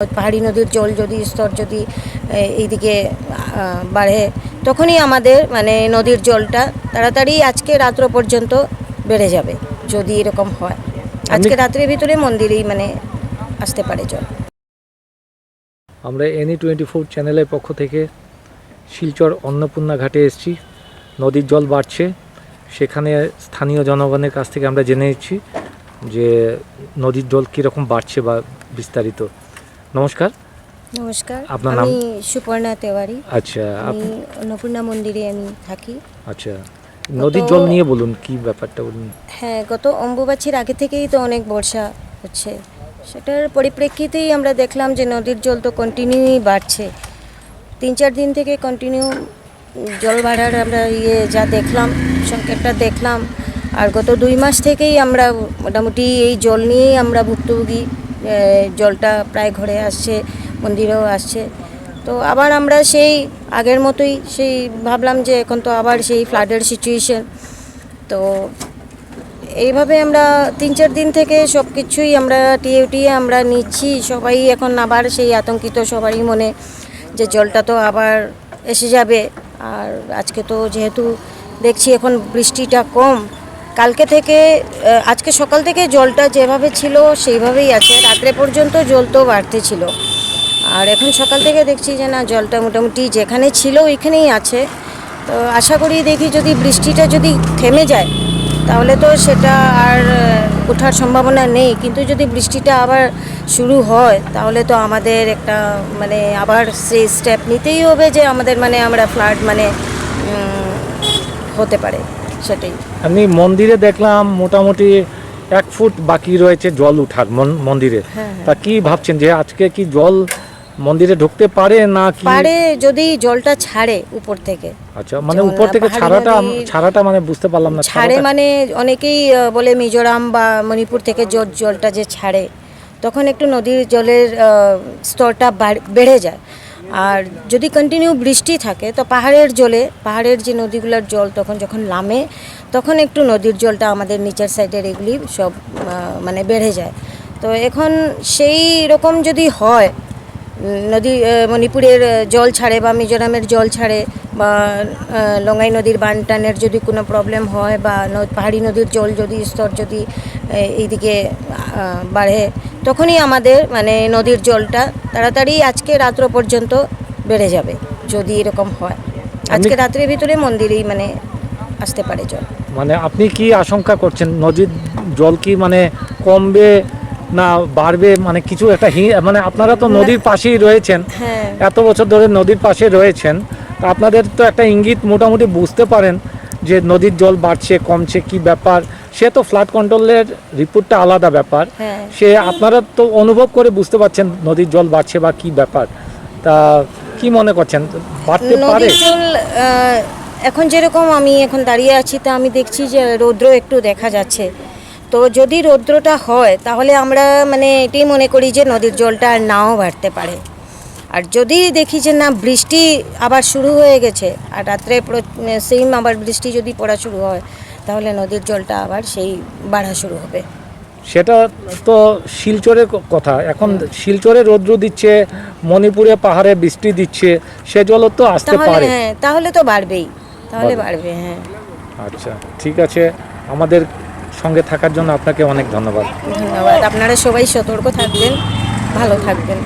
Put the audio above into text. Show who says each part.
Speaker 1: পাহাড়ি নদীর জল যদি স্তর যদি এইদিকে বাড়ে তখনই আমাদের মানে নদীর জলটা তাড়াতাড়ি আজকে রাত্র পর্যন্ত বেড়ে যাবে যদি এরকম হয়। আজকে রাত্রের ভিতরে মন্দিরেই মানে আসতে পারে জল।
Speaker 2: আমরা এনি টোয়েন্টি ফোর চ্যানেলের পক্ষ থেকে শিলচর অন্নপূর্ণা ঘাটে এসেছি। নদীর জল বাড়ছে। সেখানে স্থানীয় জনগণের কাছ থেকে আমরা জেনে নিচ্ছি যে নদীর জল কীরকম বাড়ছে বা বিস্তারিত। নমস্কার।
Speaker 1: নমস্কার
Speaker 2: আপনার নাম?
Speaker 1: আমি সুপর্ণা তেওয়ারি।
Speaker 2: আচ্ছা
Speaker 1: আমি অন্নপূর্ণা মন্দিরে আমি থাকি।
Speaker 2: আচ্ছা নদীর জল নিয়ে বলুন কি ব্যাপারটা বলুন?
Speaker 1: হ্যাঁ গত অম্বুবাছির আগে থেকেই তো অনেক বর্ষা হচ্ছে। সেটার পরিপ্রেক্ষিতেই আমরা দেখলাম যে নদীর জল তো কন্টিনিউই বাড়ছে। তিন চার দিন থেকে কন্টিনিউ জল বাড়ার আমরা ইয়ে যা দেখলাম সংকেতটা দেখলাম। আর গত দুই মাস থেকেই আমরা মোটামুটি এই জল নিয়েই আমরা ভুক্তভোগী। জলটা প্রায় ঘরে আসছে, মন্দিরেও আসছে। তো আবার আমরা সেই আগের মতোই সেই ভাবলাম যে এখন তো আবার সেই ফ্লাডের সিচুয়েশন তো এইভাবে আমরা তিন চার দিন থেকে সব কিছুই আমরা টিয়ে আমরা নিচ্ছি। সবাই এখন আবার সেই আতঙ্কিত সবারই মনে যে জলটা তো আবার এসে যাবে। আর আজকে তো যেহেতু দেখছি এখন বৃষ্টিটা কম কালকে থেকে আজকে সকাল থেকে জলটা যেভাবে ছিল সেইভাবেই আছে। রাত্রে পর্যন্ত জল তো বাড়তে ছিল। আর এখন সকাল থেকে দেখছি যে না, জলটা মোটামুটি যেখানে ছিল ওইখানেই আছে। তো আশা করি দেখি যদি বৃষ্টিটা যদি থেমে যায়, তাহলে তো সেটা আর ওঠার সম্ভাবনা নেই। কিন্তু যদি বৃষ্টিটা আবার শুরু হয়, তাহলে তো আমাদের একটা মানে আবার সেই স্টেপ নিতেই হবে যে আমাদের মানে আমরা ফ্লাড মানে হতে পারে। সেটাই।
Speaker 2: আমি মন্দিরে দেখলাম মোটামুটি এক ফুট বাকি রয়েছে জল উঠার মন- মন্দিরে।
Speaker 1: হ্যাঁ, হ্যাঁ।
Speaker 2: তা কি ভাবছেন যে আজকে কি জল মন্দিরে ঢুকতে পারে না কি?
Speaker 1: পারে যদি জলটা ছাড়ে উপর থেকে।
Speaker 2: আচ্ছা মানে উপর থেকে ছাড়াটা ছাড়াটা মানে বুঝতে পারলাম না
Speaker 1: ছাড়ে মানে অনেকেই বলে মিজোরাম বা মণিপুর থেকে জল জলটা যে ছাড়ে তখন একটু নদীর জলের স্তরটা বেড়ে যায়। আর যদি কন্টিনিউ বৃষ্টি থাকে, তো পাহাড়ের জলে, পাহাড়ের যে নদীগুলোর জল তখন যখন নামে, তখন একটু নদীর জলটা আমাদের নিচের সাইডের এগুলি সব মানে বেড়ে যায়। তো এখন সেই রকম যদি হয় নদী মণিপুরের জল ছাড়ে বা মিজোরামের জল ছাড়ে বা লঙ্গাই নদীর বান টানের যদি কোনো প্রবলেম হয় বা পাহাড়ি নদীর জল যদি স্তর যদি এইদিকে বাড়ে তখনই আমাদের মানে নদীর জলটা তাড়াতাড়ি আজকে রাত্র পর্যন্ত বেড়ে যাবে যদি এরকম হয়। আজকে রাত্রের ভিতরে মন্দিরেই মানে আসতে পারে জল।
Speaker 2: মানে আপনি কি আশঙ্কা করছেন? নদীর জল কি মানে কমবে না বাড়বে? মানে কিছু একটা হি মানে আপনারা তো নদীর পাশেই রয়েছেন।
Speaker 1: হ্যাঁ।
Speaker 2: এত বছর ধরে নদীর পাশে রয়েছেন। তা আপনাদের তো একটা ইঙ্গিত মোটামুটি বুঝতে পারেন যে নদীর জল বাড়ছে কমছে কি ব্যাপার? সে তো ফ্লাড কন্ট্রোলের রিপোর্টটা আলাদা ব্যাপার।
Speaker 1: হ্যাঁ।
Speaker 2: সে আপনারা তো অনুভব করে বুঝতে পারছেন নদীর জল বাড়ছে বা কি ব্যাপার। তা কি মনে করছেন? বাড়তে পারে?
Speaker 1: এখন যেরকম আমি এখন দাঁড়িয়ে আছি তা আমি দেখছি যে রৌদ্র একটু দেখা যাচ্ছে। তো যদি রৌদ্রটা হয় তাহলে আমরা মানে এটাই মনে করি যে নদীর জলটা আর নাও বাড়তে পারে। আর যদি দেখি যে না বৃষ্টি আবার শুরু হয়ে গেছে আর রাত্রে সেম আবার বৃষ্টি যদি পড়া শুরু হয় তাহলে নদীর জলটা আবার সেই বাড়া শুরু হবে।
Speaker 2: সেটা তো শিলচরের কথা। এখন শিলচরে রৌদ্র দিচ্ছে মণিপুরে পাহাড়ে বৃষ্টি দিচ্ছে সে জলও তো আসতে পারে।
Speaker 1: হ্যাঁ তাহলে তো বাড়বেই তাহলে। বাড়বে হ্যাঁ।
Speaker 2: আচ্ছা ঠিক আছে। আমাদের সঙ্গে থাকার জন্য আপনাকে অনেক ধন্যবাদ।
Speaker 1: ধন্যবাদ। আপনারা সবাই সতর্ক থাকবেন ভালো থাকবেন।